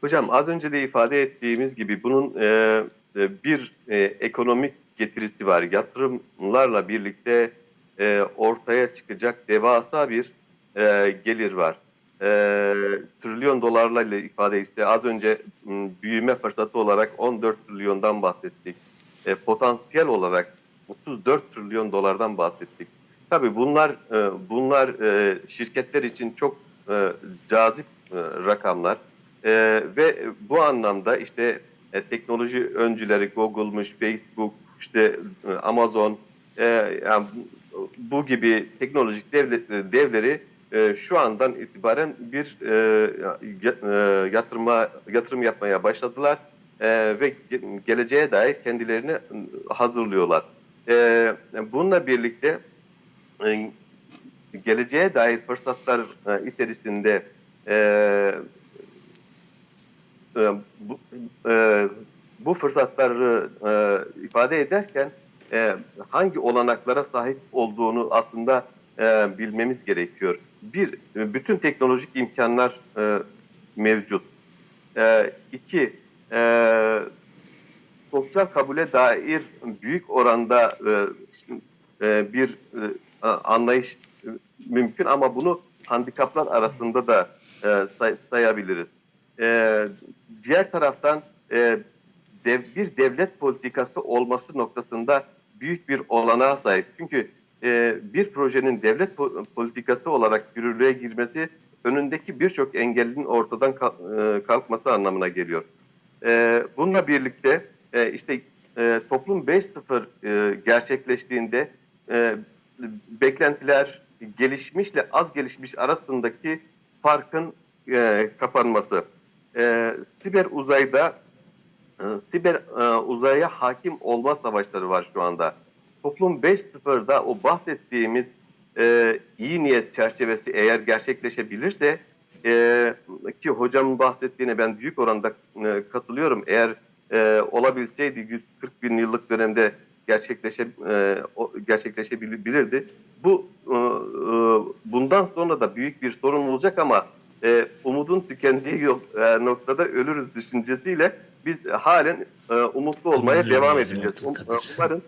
Hocam az önce de ifade ettiğimiz gibi bunun e, e, bir e, ekonomik getirisi var. Yatırımlarla birlikte e, ortaya çıkacak devasa bir e, gelir var. E, trilyon dolarlarla ifade işte az önce m, büyüme fırsatı olarak 14 trilyondan bahsettik. E, potansiyel olarak 34 trilyon dolardan bahsettik. Tabii bunlar e, bunlar e, şirketler için çok e, cazip e, rakamlar. E, ve bu anlamda işte e, teknoloji öncüleri Google'muş, Facebook, işte e, Amazon, e, yani bu- gibi teknolojik devlet, devleri e, şu andan itibaren bir e, e, yatırıma yatırım yapmaya başladılar e, ve ge- geleceğe dair kendilerini e, hazırlıyorlar. E, bununla birlikte e, geleceğe dair fırsatlar e, içerisinde e, e, bu, e, bu fırsatları e, ifade ederken e, hangi olanaklara sahip olduğunu aslında e, bilmemiz gerekiyor. Bir, e, bütün teknolojik imkanlar e, mevcut. E, iki, e, sosyal kabule dair büyük oranda e, e, bir e, anlayış e, mümkün ama bunu handikaplar arasında da e, say- sayabiliriz. E, diğer taraftan e, dev, bir devlet politikası olması noktasında büyük bir olanağa sahip. Çünkü e, bir projenin devlet po- politikası olarak yürürlüğe girmesi önündeki birçok engelin ortadan kal- e, kalkması anlamına geliyor. E, bununla birlikte e, işte e, toplum 5.0 e, gerçekleştiğinde e, beklentiler gelişmişle az gelişmiş arasındaki farkın e, kapanması. E, siber uzayda e, siber e, uzaya hakim olma savaşları var şu anda. Toplum 5.0'da o bahsettiğimiz e, iyi niyet çerçevesi eğer gerçekleşebilirse e, ki hocamın bahsettiğine ben büyük oranda e, katılıyorum. Eğer e, olabilseydi 140 bin yıllık dönemde gerçekleşe e, gerçekleşebilirdi. Bu e, e, bundan sonra da büyük bir sorun olacak ama e, umudun tükendiği yok, e, noktada ölürüz düşüncesiyle biz halen e, umutlu olmaya Umarım devam edeceğiz. Um- tabii. Umarım